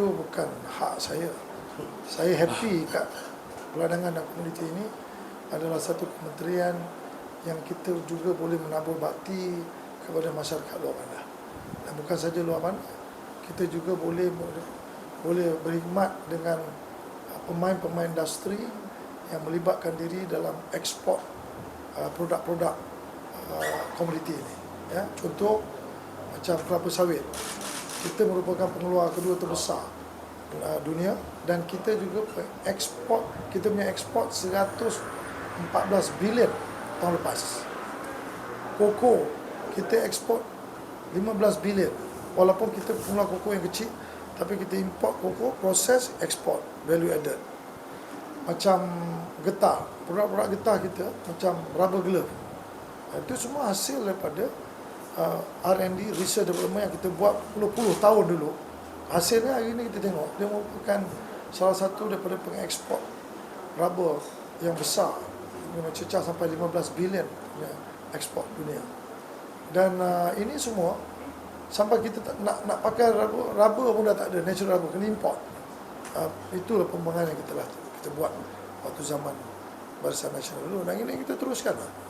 itu bukan hak saya. Saya happy kat peladangan dan komuniti ini adalah satu kementerian yang kita juga boleh menabur bakti kepada masyarakat luar bandar. Dan bukan saja luar bandar, kita juga boleh boleh berkhidmat dengan uh, pemain-pemain industri yang melibatkan diri dalam ekspor uh, produk-produk uh, komoditi ini. Ya, contoh macam kelapa sawit. Kita merupakan pengeluar kedua terbesar dunia dan kita juga ekspor kita punya ekspor 114 bilion tahun lepas. Koko kita ekspor 15 bilion. Walaupun kita pengeluar koko yang kecil tapi kita import koko proses ekspor value added. Macam getah produk-produk getah kita macam rubber glove. Itu semua hasil daripada uh, R&D research development yang kita buat puluh-puluh tahun dulu. Hasilnya hari ini kita tengok dia merupakan salah satu daripada pengekspor rubber yang besar. Yang mencecah sampai 15 bilion ekspor dunia. Dan uh, ini semua sampai kita tak, nak nak pakai rubber, rubber pun dah tak ada natural rubber kena import. Uh, itulah pembangunan yang kita lah kita buat waktu zaman Barisan Nasional dulu. Dan ini kita teruskan lah.